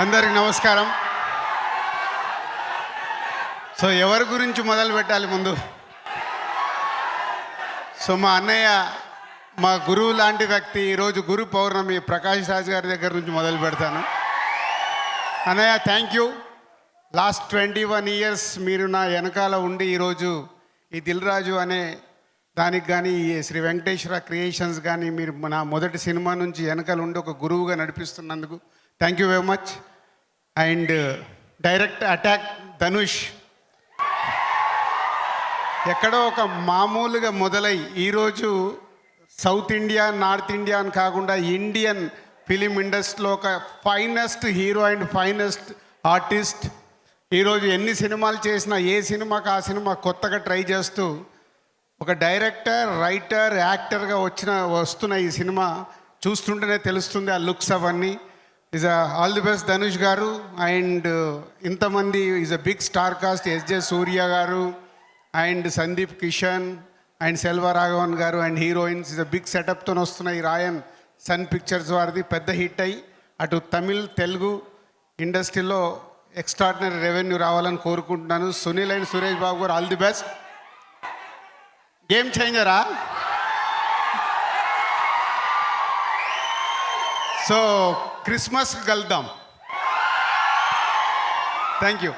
అందరికి నమస్కారం. సో ఎవరి గురించి మొదలు పెట్టాలి ముందు? సో మా అన్నయ్య మా గురువు లాంటి వ్యక్తి ఈరోజు గురు పౌర్ణమి ప్రకాష్ రాజ్ గారి దగ్గర నుంచి మొదలు పెడతాను. అన్నయ్య thank you last twenty one years మీరు నా వెనకాల ఉండి ఈరోజు ఈ దిల్ రాజు అనే దానికి కానీ ఈ శ్రీ వెంకటేశ్వర క్రియేషన్స్ కానీ మీరు నా మొదటి సినిమా నుంచి వెనకాల ఉండి ఒక గురువుగా నడిపిస్తున్నందుకు thank you very much and direct attack Dhanush ఎక్కడో ఒక మామూలుగా మొదలై ఈరోజు సౌత్ ఇండియా నార్త్ ఇండియా అని కాకుండా ఇండియన్ ఫిలిం ఇండస్ట్రీలో ఒక finest hero and finest artist. ఈరోజు ఎన్ని సినిమాలు చేసినా ఏ సినిమాకి ఆ సినిమా కొత్తగా ట్రై చేస్తూ ఒక డైరెక్టర్ రైటర్ యాక్టర్గా వచ్చిన వస్తున్న ఈ సినిమా చూస్తుంటేనే తెలుస్తుంది ఆ లుక్స్ అవన్నీ. Is all the best Dhanush garu and ఇంతమంది is a big star cast S J Surya garu and Sundeep Kishan and Selva Raghavan garu and heroines is a big సెటప్తో వస్తున్న ఈ రాయన్ సన్ పిక్చర్స్ వారిది పెద్ద hit అయ్యి అటు తమిళ్ తెలుగు ఇండస్ట్రీలో extraordinary revenue రావాలని కోరుకుంటున్నాను. Sunil and Suresh Babu garu all the best game చేంజరా so Christmas కలుద్దాం. Thank you